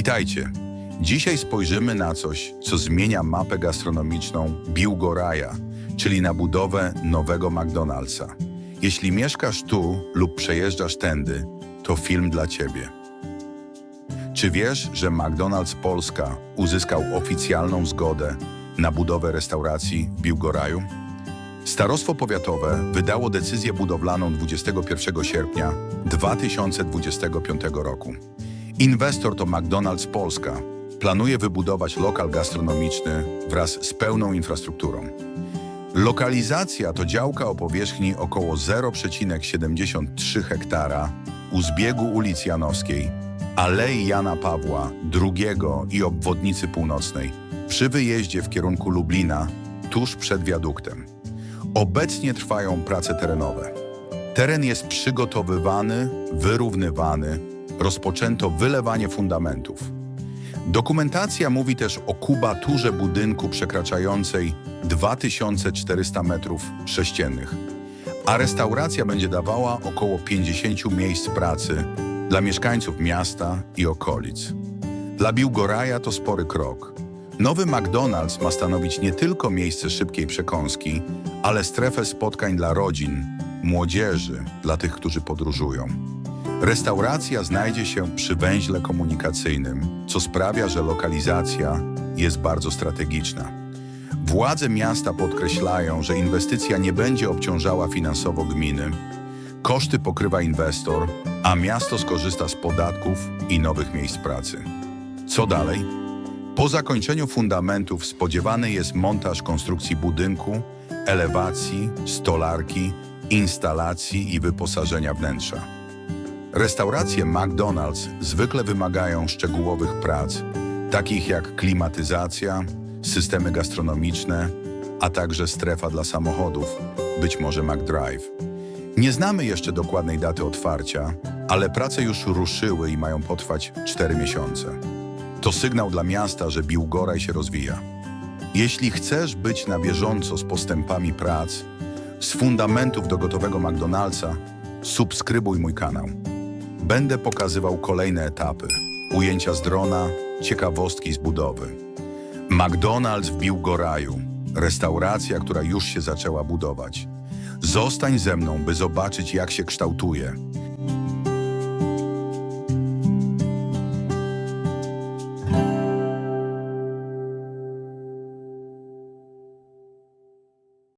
Witajcie. Dzisiaj spojrzymy na coś, co zmienia mapę gastronomiczną Biłgoraja, czyli na budowę nowego McDonald'sa. Jeśli mieszkasz tu lub przejeżdżasz tędy, to film dla Ciebie. Czy wiesz, że McDonald's Polska uzyskał oficjalną zgodę na budowę restauracji w Biłgoraju? Starostwo Powiatowe wydało decyzję budowlaną 21 sierpnia 2025 roku. Inwestor to McDonald's Polska. Planuje wybudować lokal gastronomiczny wraz z pełną infrastrukturą. Lokalizacja to działka o powierzchni około 0,73 hektara u zbiegu ulic Janowskiej, Alei Jana Pawła II i obwodnicy północnej przy wyjeździe w kierunku Lublina tuż przed wiaduktem. Obecnie trwają prace terenowe. Teren jest przygotowywany, wyrównywany, rozpoczęto wylewanie fundamentów. Dokumentacja mówi też o kubaturze budynku przekraczającej 2400 metrów sześciennych, a restauracja będzie dawała około 50 miejsc pracy dla mieszkańców miasta i okolic. Dla Biłgoraja to spory krok. Nowy McDonald's ma stanowić nie tylko miejsce szybkiej przekąski, ale strefę spotkań dla rodzin, młodzieży, dla tych, którzy podróżują. Restauracja znajdzie się przy węźle komunikacyjnym, co sprawia, że lokalizacja jest bardzo strategiczna. Władze miasta podkreślają, że inwestycja nie będzie obciążała finansowo gminy. Koszty pokrywa inwestor, a miasto skorzysta z podatków i nowych miejsc pracy. Co dalej? Po zakończeniu fundamentów spodziewany jest montaż konstrukcji budynku, elewacji, stolarki, instalacji i wyposażenia wnętrza. Restauracje McDonald's zwykle wymagają szczegółowych prac, takich jak klimatyzacja, systemy gastronomiczne, a także strefa dla samochodów, być może McDrive. Nie znamy jeszcze dokładnej daty otwarcia, ale prace już ruszyły i mają potrwać 4 miesiące. To sygnał dla miasta, że Biłgoraj się rozwija. Jeśli chcesz być na bieżąco z postępami prac, z fundamentów do gotowego McDonald'sa, subskrybuj mój kanał. Będę pokazywał kolejne etapy, ujęcia z drona, ciekawostki z budowy. McDonald's w Biłgoraju, restauracja, która już się zaczęła budować. Zostań ze mną, by zobaczyć, jak się kształtuje,